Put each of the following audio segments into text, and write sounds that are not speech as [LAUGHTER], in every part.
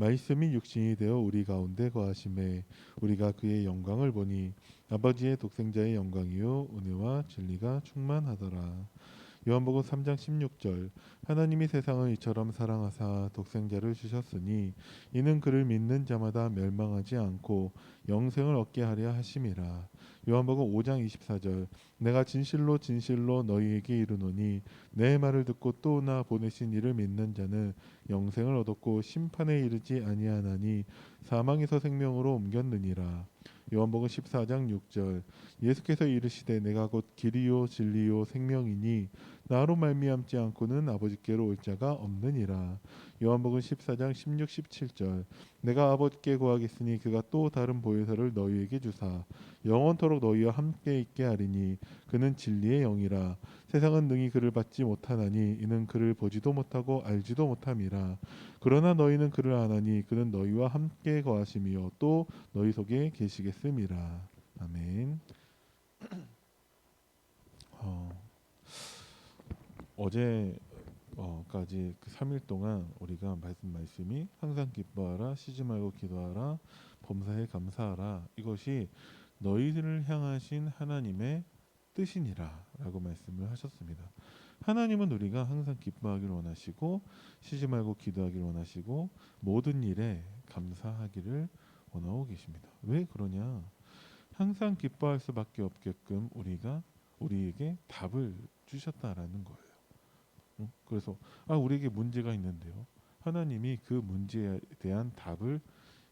말씀이 육신이 되어 우리 가운데 거하심에 우리가 그의 영광을 보니 아버지의 독생자의 영광이요 은혜와 진리가 충만하더라. 요한복음 3장 16절 하나님이 세상을 이처럼 사랑하사 독생자를 주셨으니 이는 그를 믿는 자마다 멸망하지 않고 영생을 얻게 하려 하심이라. 요한복음 5장 24절 내가 진실로 진실로 너희에게 이르노니 내 말을 듣고 또 나 보내신 이를 믿는 자는 영생을 얻었고 심판에 이르지 아니하나니 사망에서 생명으로 옮겼느니라. 요한복음 14장 6절 예수께서 이르시되 내가 곧 길이요 진리요 생명이니 나로 말미암지 않고는 아버지께로 올 자가 없느니라. 요한복음 14장 16, 17절. 내가 아버지께 구하겠으니 그가 또 다른 보혜사를 너희에게 주사. 영원토록 너희와 함께 있게 하리니 그는 진리의 영이라. 세상은 능히 그를 받지 못하나니 이는 그를 보지도 못하고 알지도 못함이라. 그러나 너희는 그를 아나니 그는 너희와 함께 거하심이요 또 너희 속에 계시겠음이라. 아멘. [CLEARS THROAT] 어, 어제 어까지 그 3일 동안 우리가 말씀 말씀이 항상 기뻐하라 쉬지 말고 기도하라 범사에 감사하라 이것이 너희들을 향하신 하나님의 뜻이니라라고 말씀을 하셨습니다. 하나님은 우리가 항상 기뻐하기를 원하시고 쉬지 말고 기도하기를 원하시고 모든 일에 감사하기를 원하고 계십니다. 왜 그러냐? 항상 기뻐할 수밖에 없게끔 우리가 우리에게 답을 주셨다라는 거예요. 응? 그래서 아 우리에게 문제가 있는데요. 하나님이 그 문제에 대한 답을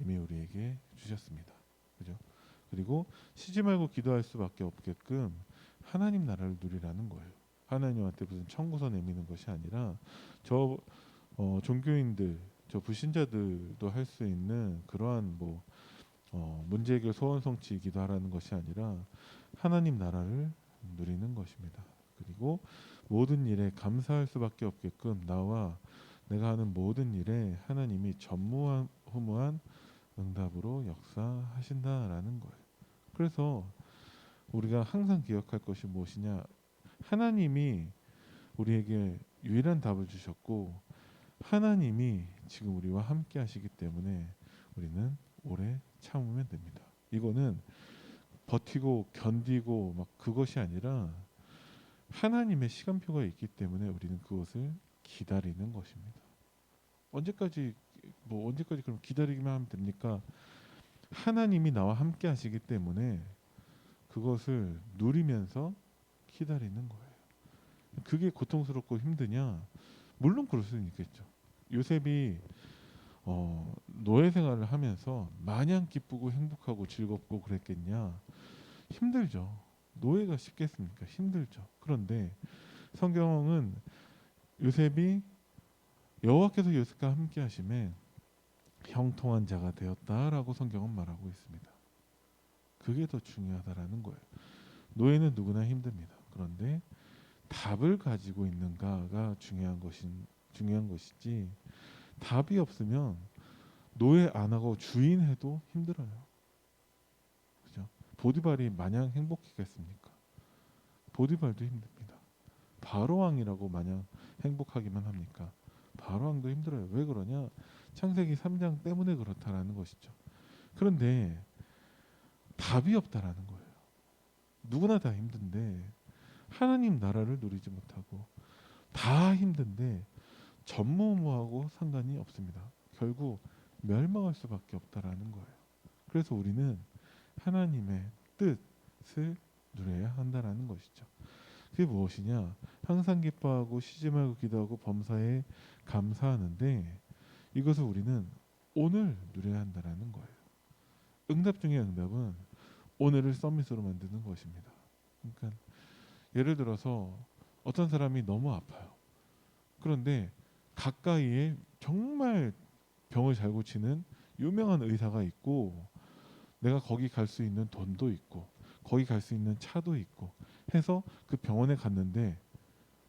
이미 우리에게 주셨습니다. 그죠? 그리고 쉬지 말고 기도할 수밖에 없게끔 하나님 나라를 누리라는 거예요. 하나님한테 무슨 청구서 내미는 것이 아니라 저 어, 종교인들, 저 불신자들도 할 수 있는 그러한 뭐 어, 문제 해결 소원 성취 기도하라는 것이 아니라 하나님 나라를 누리는 것입니다. 그리고 모든 일에 감사할 수밖에 없게끔 나와 내가 하는 모든 일에 하나님이 전무후무한 응답으로 역사하신다라는 거예요. 그래서 우리가 항상 기억할 것이 무엇이냐? 하나님이 우리에게 유일한 답을 주셨고 하나님이 지금 우리와 함께 하시기 때문에 우리는 오래 참으면 됩니다. 이거는 버티고 견디고 막 그것이 아니라 하나님의 시간표가 있기 때문에 우리는 그것을 기다리는 것입니다. 언제까지 뭐 언제까지 그럼 기다리기만 하면 됩니까? 하나님이 나와 함께 하시기 때문에 그것을 누리면서 기다리는 거예요. 그게 고통스럽고 힘드냐? 물론 그럴 수는 있겠죠. 요셉이 어, 노예 생활을 하면서 마냥 기쁘고 행복하고 즐겁고 그랬겠냐? 힘들죠. 노예가 쉽겠습니까? 힘들죠. 그런데 성경은 요셉이 여호와께서 요셉과 함께 하심에 형통한 자가 되었다라고 성경은 말하고 있습니다. 그게 더 중요하다라는 거예요. 노예는 누구나 힘듭니다. 그런데 답을 가지고 있는가가 중요한 것인 중요한 것이지 답이 없으면 노예 안 하고 주인 해도 힘들어요. 보디발이 마냥 행복했겠습니까? 보디발도 힘듭니다. 바로 왕이라고 마냥 행복하기만 합니까? 바로 왕도 힘들어요. 왜 그러냐? 창세기 3장 때문에 그렇다라는 것이죠. 그런데 답이 없다라는 거예요. 누구나 다 힘든데 하나님 나라를 누리지 못하고 다 힘든데 전무후무하고 상관이 없습니다. 결국 멸망할 수밖에 없다라는 거예요. 그래서 우리는 하나님의 뜻을 누려야 한다라는 것이죠. 그게 무엇이냐? 항상 기뻐하고 쉬지 말고 기도하고 범사에 감사하는데 이것을 우리는 오늘 누려야 한다라는 거예요. 응답 중에 응답은 오늘을 서밋으로 만드는 것입니다. 그러니까 예를 들어서 어떤 사람이 너무 아파요. 그런데 가까이에 정말 병을 잘 고치는 유명한 의사가 있고 내가 거기 갈 수 있는 돈도 있고 거기 갈 수 있는 차도 있고 해서 그 병원에 갔는데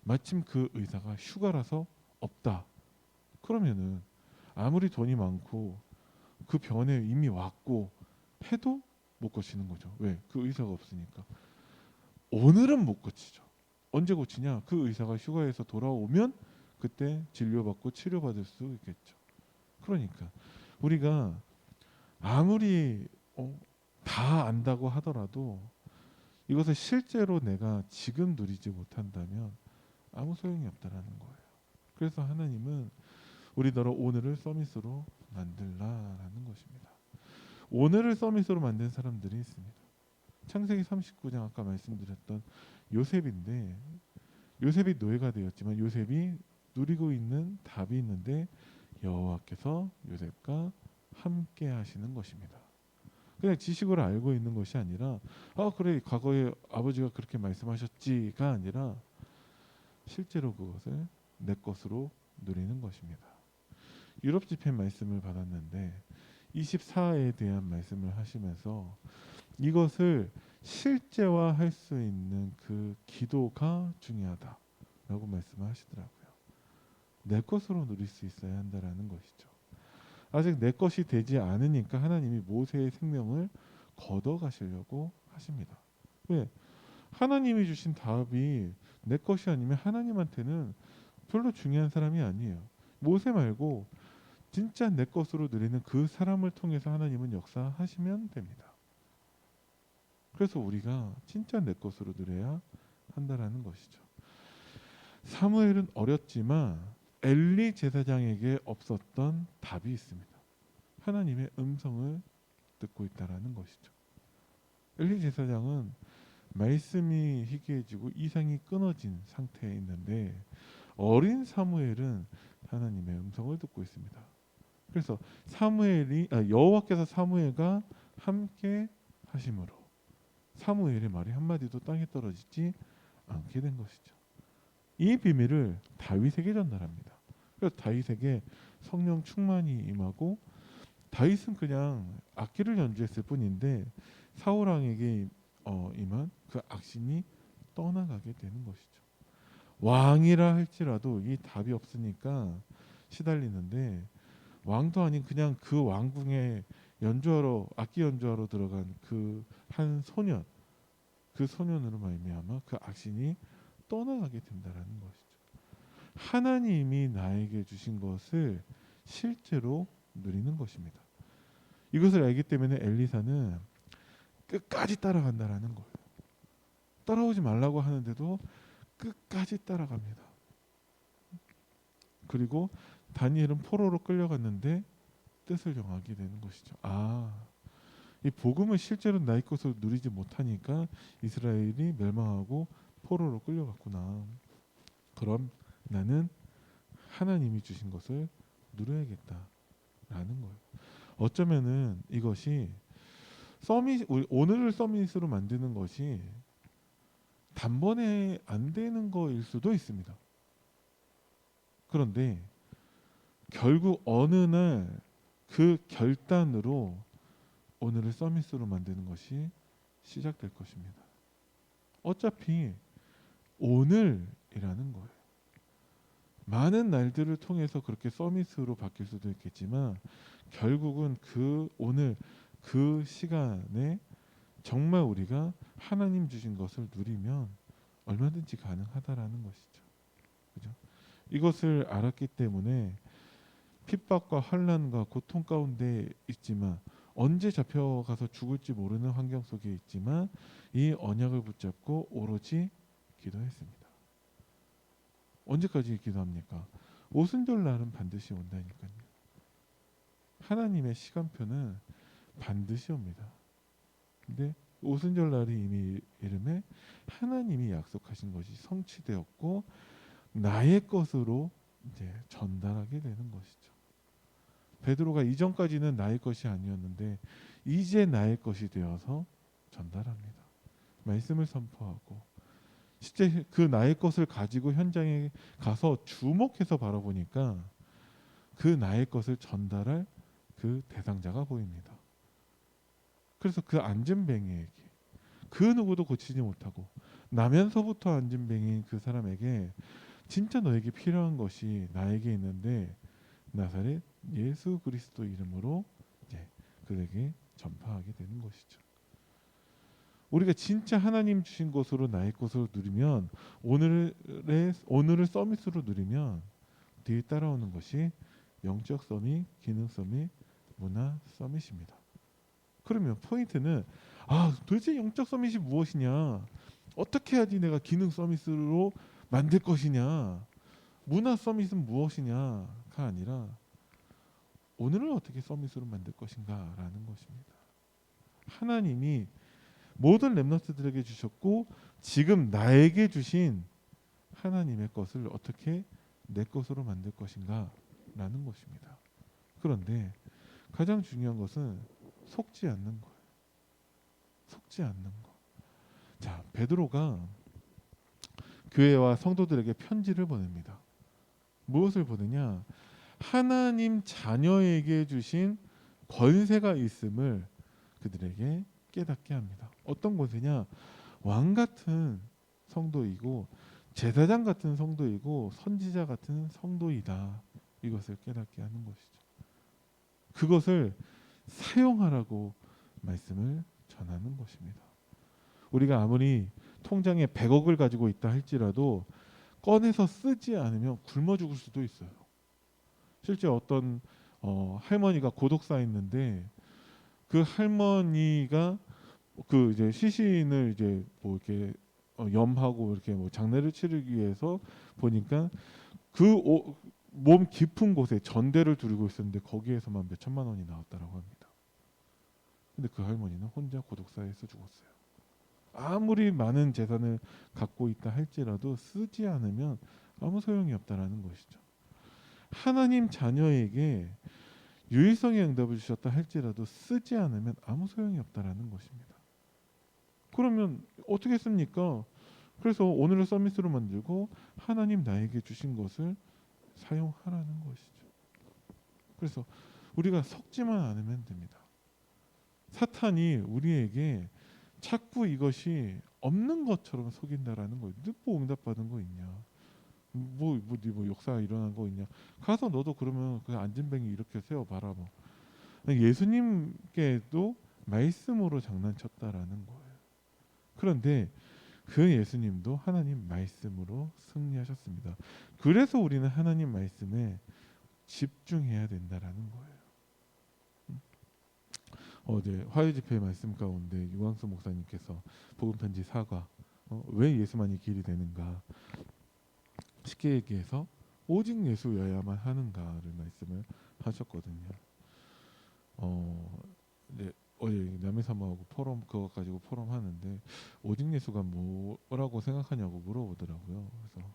마침 그 의사가 휴가라서 없다. 그러면은 아무리 돈이 많고 그 병원에 이미 왔고 해도 못 고치는 거죠. 왜? 그 의사가 없으니까. 오늘은 못 고치죠. 언제 고치냐? 그 의사가 휴가에서 돌아오면 그때 진료받고 치료받을 수 있겠죠. 그러니까 우리가 아무리 어, 다 안다고 하더라도 이것을 실제로 내가 지금 누리지 못한다면 아무 소용이 없다라는 거예요. 그래서 하나님은 우리더러 오늘을 서밋으로 만들라라는 것입니다. 오늘을 서밋으로 만든 사람들이 있습니다. 창세기 39장 아까 말씀드렸던 요셉인데 요셉이 노예가 되었지만 요셉이 누리고 있는 답이 있는데 여호와께서 요셉과 함께 하시는 것입니다. 그냥 지식으로 알고 있는 것이 아니라 아 그래 과거에 아버지가 그렇게 말씀하셨지가 아니라 실제로 그것을 내 것으로 누리는 것입니다. 유럽 집회 말씀을 받았는데 24에 대한 말씀을 하시면서 이것을 실제화할 수 있는 그 기도가 중요하다라고 말씀을 하시더라고요. 내 것으로 누릴 수 있어야 한다라는 것이죠. 아직 내 것이 되지 않으니까 하나님이 모세의 생명을 걷어 가시려고 하십니다. 왜? 하나님이 주신 답이 내 것이 아니면 하나님한테는 별로 중요한 사람이 아니에요. 모세 말고 진짜 내 것으로 누리는 그 사람을 통해서 하나님은 역사하시면 됩니다. 그래서 우리가 진짜 내 것으로 누려야 한다라는 것이죠. 사무엘은 어렸지만 엘리 제사장에게 없었던 답이 있습니다. 하나님의 음성을 듣고 있다라는 것이죠. 엘리 제사장은 말씀이 희귀해지고 이상이 끊어진 상태에 있는데 어린 사무엘은 하나님의 음성을 듣고 있습니다. 그래서 사무엘이 아, 여호와께서 사무엘과 함께 하심으로 사무엘의 말이 한마디도 땅에 떨어지지 않게 된 것이죠. 이 비밀을 다윗에게 전달합니다. 그래서 다윗에게 성령 충만이 임하고 다윗은 그냥 악기를 연주했을 뿐인데 사울 왕에게 어, 임한 그 악신이 떠나가게 되는 것이죠. 왕이라 할지라도 이 답이 없으니까 시달리는데 왕도 아닌 그냥 그 왕궁에 연주하러 악기 연주하러 들어간 그 한 소년 그 소년으로 말미암아 그 악신이 떠나가게 된다라는 것이죠. 하나님이 나에게 주신 것을 실제로 누리는 것입니다. 이것을 알기 때문에 엘리사는 끝까지 따라간다라는 거예요. 따라오지 말라고 하는데도 끝까지 따라갑니다. 그리고 다니엘은 포로로 끌려갔는데 뜻을 정하게 되는 것이죠. 아, 이 복음을 실제로 나의 것으로 누리지 못하니까 이스라엘이 멸망하고 포로로 끌려갔구나. 그럼 나는 하나님이 주신 것을 누려야겠다라는 거예요. 어쩌면은 이것이 서밋 오늘을 서밋으로 만드는 것이 단번에 안 되는 거일 수도 있습니다. 그런데 결국 어느 날 그 결단으로 오늘을 서밋으로 만드는 것이 시작될 것입니다. 어차피 오늘이라는 거예요. 많은 날들을 통해서 그렇게 서밋으로 바뀔 수도 있겠지만 결국은 그 오늘 그 시간에 정말 우리가 하나님 주신 것을 누리면 얼마든지 가능하다라는 것이죠. 그죠? 이것을 알았기 때문에 핍박과 환란과 고통 가운데 있지만 언제 잡혀가서 죽을지 모르는 환경 속에 있지만 이 언약을 붙잡고 오로지 기도했습니다. 언제까지 기도합니까? 오순절 날은 반드시 온다니까요. 하나님의 시간표는 반드시 옵니다. 근데 오순절 날이 이미 이름에 하나님이 약속하신 것이 성취되었고 나의 것으로 이제 전달하게 되는 것이죠. 베드로가 이전까지는 나의 것이 아니었는데 이제 나의 것이 되어서 전달합니다. 말씀을 선포하고 실제 그 나의 것을 가지고 현장에 가서 주목해서 바라보니까 그 나의 것을 전달할 그 대상자가 보입니다. 그래서 그 안진뱅이에게 그 누구도 고치지 못하고 나면서부터 안진뱅이인 그 사람에게 진짜 너에게 필요한 것이 나에게 있는데 나사렛 예수 그리스도 이름으로 그에게 전파하게 되는 것이죠. 우리가 진짜 하나님 주신 것으로 나의 것으로 누리면 오늘의 오늘을 서밋으로 누리면 뒤에 따라오는 것이 영적 서밋, 기능 서밋, 문화 서밋입니다. 그러면 포인트는 아 도대체 영적 서밋이 무엇이냐? 어떻게 해야지 내가 기능 서밋으로 만들 것이냐? 문화 서밋은 무엇이냐가 아니라 오늘을 어떻게 서밋으로 만들 것인가라는 것입니다. 하나님이 모든 렘너스들에게 주셨고 지금 나에게 주신 하나님의 것을 어떻게 내 것으로 만들 것인가라는 것입니다. 그런데 가장 중요한 것은 속지 않는 거예요. 속지 않는 거. 자, 베드로가 교회와 성도들에게 편지를 보냅니다. 무엇을 보내냐? 하나님 자녀에게 주신 권세가 있음을 그들에게 깨닫게 합니다. 어떤 권세냐? 왕 같은 성도이고 제사장 같은 성도이고 선지자 같은 성도이다. 이것을 깨닫게 하는 것이죠. 그것을 사용하라고 말씀을 전하는 것입니다. 우리가 아무리 통장에 100억을 가지고 있다 할지라도 꺼내서 쓰지 않으면 굶어 죽을 수도 있어요. 실제 어떤 어, 할머니가 고독사 있는데 그 할머니가 그 이제 시신을 이제 뭐 이렇게 어, 염하고 이렇게 뭐 장례를 치르기 위해서 보니까 그 몸 깊은 곳에 전대를 두르고 있었는데 거기에서만 몇 천만 원이 나왔다라고 합니다. 근데 그 할머니는 혼자 고독사에서 죽었어요. 아무리 많은 재산을 갖고 있다 할지라도 쓰지 않으면 아무 소용이 없다라는 것이죠. 하나님 자녀에게 유일성의 응답을 주셨다 할지라도 쓰지 않으면 아무 소용이 없다라는 것입니다. 그러면 어떻게 씁니까? 그래서 오늘을 서밋으로 만들고 하나님 나에게 주신 것을 사용하라는 것이죠. 그래서 우리가 섞지만 않으면 됩니다. 사탄이 우리에게 자꾸 이것이 없는 것처럼 속인다라는 거예요. 뭐 응답받은 거 있냐? 뭐, 뭐, 네 뭐 역사 일어난 거 있냐? 가서 너도 그러면 그 안진뱅이 이렇게 세워봐라 뭐. 예수님께도 말씀으로 장난쳤다라는 거예요. 그런데 그 예수님도 하나님 말씀으로 승리하셨습니다. 그래서 우리는 하나님 말씀에 집중해야 된다라는 거예요. 어제 화요 집회 말씀 가운데 유광수 목사님께서 복음 편지 사과 어, 왜 예수만이 길이 되는가 쉽게 얘기해서 오직 예수여야만 하는가를 말씀을 하셨거든요. 어, 네, 어제 남해사모하고 포럼 그거 가지고 포럼 하는데 오직 예수가 뭐라고 생각하냐고 물어보더라고요. 그래서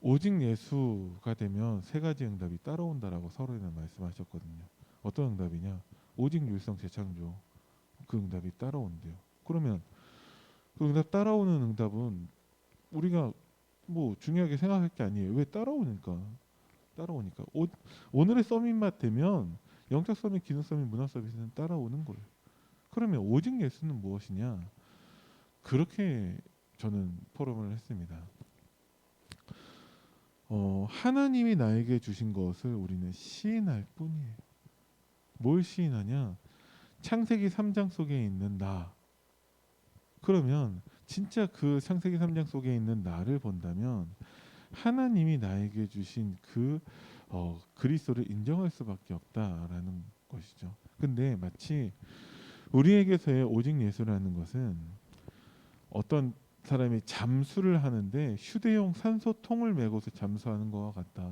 오직 예수가 되면 세 가지 응답이 따라온다라고 서로에는 말씀하셨거든요. 어떤 응답이냐? 오직 율성 재창조 그 응답이 따라온대요. 그러면 그 응답 따라오는 응답은 우리가 뭐 중요하게 생각할 게 아니에요. 왜 따라오니까 따라오니까 오, 오늘의 서밋맛 되면 영적 서밋, 기능 서밋, 문화 서밋은 따라오는 거예요. 그러면 오직 예수는 무엇이냐? 그렇게 저는 포럼을 했습니다. 어, 하나님이 나에게 주신 것을 우리는 시인할 뿐이에요. 뭘 시인하냐? 창세기 3장 속에 있는 나. 그러면 진짜 그 창세기 3장 속에 있는 나를 본다면 하나님이 나에게 주신 그 어, 그리스도를 인정할 수밖에 없다라는 것이죠. 근데 마치 우리에게서의 오직 예수라는 것은 어떤 사람이 잠수를 하는데 휴대용 산소통을 메고서 잠수하는 것과 같다.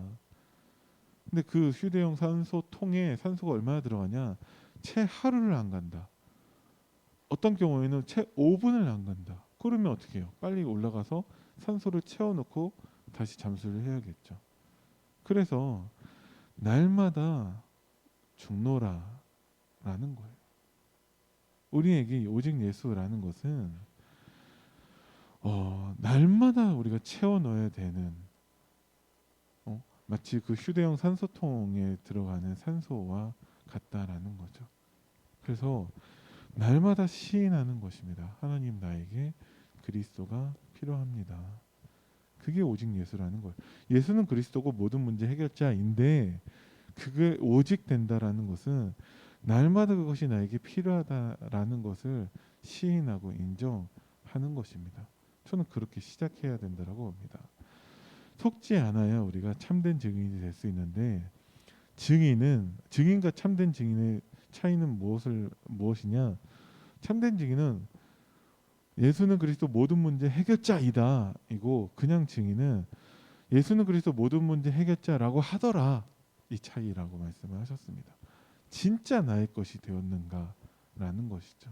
근데 그 휴대용 산소통에 산소가 얼마나 들어가냐? 채 하루를 안 간다. 어떤 경우에는 채 5분을 안 간다. 그러면 어떻게 해요? 빨리 올라가서 산소를 채워놓고 다시 잠수를 해야겠죠. 그래서 날마다 죽노라라는 거예요. 우리에게 오직 예수라는 것은 어, 날마다 우리가 채워 넣어야 되는 어, 마치 그 휴대용 산소통에 들어가는 산소와 같다라는 거죠. 그래서 날마다 시인하는 것입니다. 하나님 나에게 그리스도가 필요합니다. 그게 오직 예수라는 거예요. 예수는 그리스도고 모든 문제 해결자인데 그게 오직 된다라는 것은 날마다 그것이 나에게 필요하다라는 것을 시인하고 인정하는 것입니다. 저는 그렇게 시작해야 된다라고 봅니다. 속지 않아야 우리가 참된 증인이 될 수 있는데 증인은 증인과 참된 증인의 차이는 무엇을 무엇이냐? 참된 증인은 예수는 그리스도 모든 문제 해결자이다. 이고 그냥 증인은 예수는 그리스도 모든 문제 해결자라고 하더라. 이 차이라고 말씀을 하셨습니다. 진짜 나의 것이 되었는가라는 것이죠.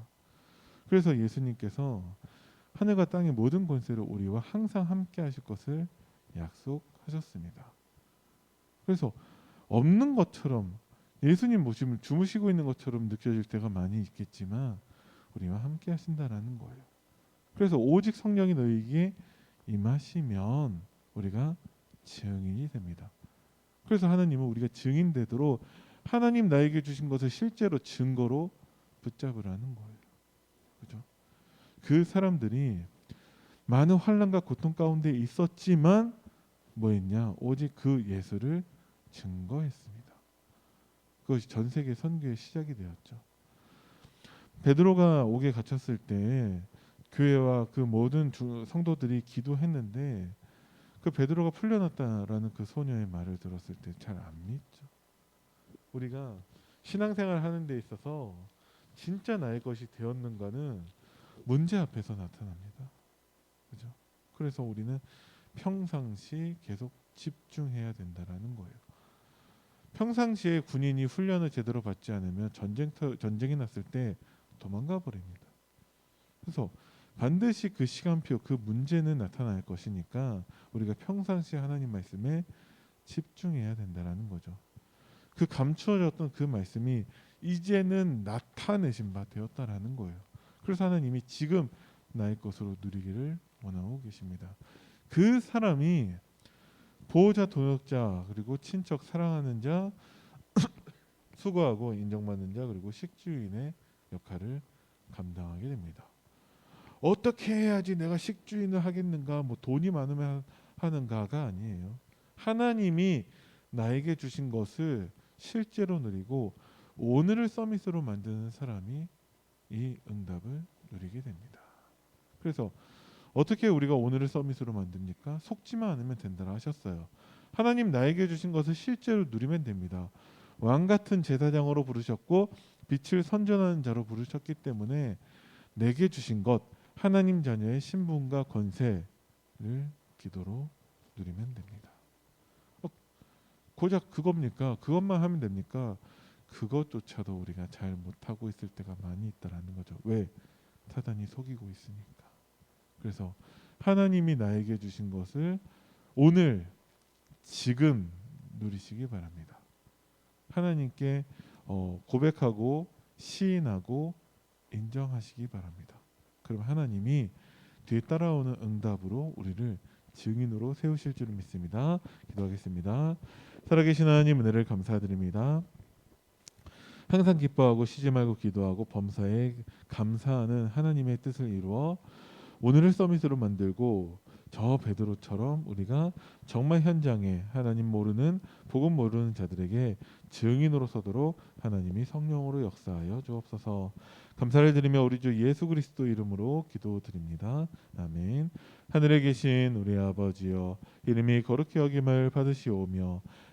그래서 예수님께서 하늘과 땅의 모든 권세를 우리와 항상 함께 하실 것을 약속하셨습니다. 그래서 없는 것처럼 예수님 모심을 주무시고 있는 것처럼 느껴질 때가 많이 있겠지만 우리와 함께 하신다라는 거예요. 그래서 오직 성령이 너희에게 임하시면 우리가 증인이 됩니다. 그래서 하나님은 우리가 증인 되도록 하나님 나에게 주신 것을 실제로 증거로 붙잡으라는 거예요. 그죠? 그 사람들이 많은 환란과 고통 가운데 있었지만 뭐했냐? 오직 그 예수를 증거했습니다. 그것이 전 세계 선교의 시작이 되었죠. 베드로가 옥에 갇혔을 때 교회와 그 모든 주, 성도들이 기도했는데 그 베드로가 풀려났다라는 그 소녀의 말을 들었을 때 잘 안 믿죠. 우리가 신앙생활 하는 데 있어서 진짜 나의 것이 되었는가는 문제 앞에서 나타납니다. 그죠? 그래서 우리는 평상시 계속 집중해야 된다라는 거예요. 평상시에 군인이 훈련을 제대로 받지 않으면 전쟁터 전쟁이 났을 때 도망가 버립니다. 그래서 반드시 그 시간표, 그 문제는 나타날 것이니까 우리가 평상시 하나님 말씀에 집중해야 된다라는 거죠. 그 감추어졌던 그 말씀이 이제는 나타내신 바 되었다라는 거예요. 그래서 하나님이 지금 나의 것으로 누리기를 원하고 계십니다. 그 사람이 보호자, 동역자, 그리고 친척, 사랑하는 자, [COUGHS] 수고하고 인정받는 자, 그리고 식주인의 역할을 감당하게 됩니다. 어떻게 해야지 내가 식주인을 하겠는가? 뭐 돈이 많으면 하는가가 아니에요. 하나님이 나에게 주신 것을 실제로 누리고 오늘을 서밋으로 만드는 사람이 이 응답을 누리게 됩니다. 그래서 어떻게 우리가 오늘을 서밋으로 만듭니까? 속지만 않으면 된다라 하셨어요. 하나님 나에게 주신 것을 실제로 누리면 됩니다. 왕 같은 제사장으로 부르셨고 빛을 선전하는 자로 부르셨기 때문에 내게 주신 것 하나님 자녀의 신분과 권세를 기도로 누리면 됩니다. 어, 고작 그겁니까? 그것만 하면 됩니까? 그것조차도 우리가 잘 못하고 있을 때가 많이 있다라는 거죠. 왜? 사단이 속이고 있으니까. 그래서 하나님이 나에게 주신 것을 오늘 지금 누리시기 바랍니다. 하나님께 어, 고백하고 시인하고 인정하시기 바랍니다. 그럼 하나님이 뒤에 따라오는 응답으로 우리를 증인으로 세우실 줄 믿습니다. 기도하겠습니다. 살아계신 하나님 은혜를 감사드립니다. 항상 기뻐하고 쉬지 말고 기도하고 범사에 감사하는 하나님의 뜻을 이루어 오늘을 서밋으로 만들고 저 베드로처럼 우리가 정말 현장에 하나님 모르는 복음 모르는 자들에게 증인으로 서도록 하나님이 성령으로 역사하여 주옵소서. 감사를 드리며 우리 주 예수 그리스도 이름으로 기도드립니다. 아멘. 하늘에 계신 우리 아버지여 이름이 거룩히 여김을 받으시오며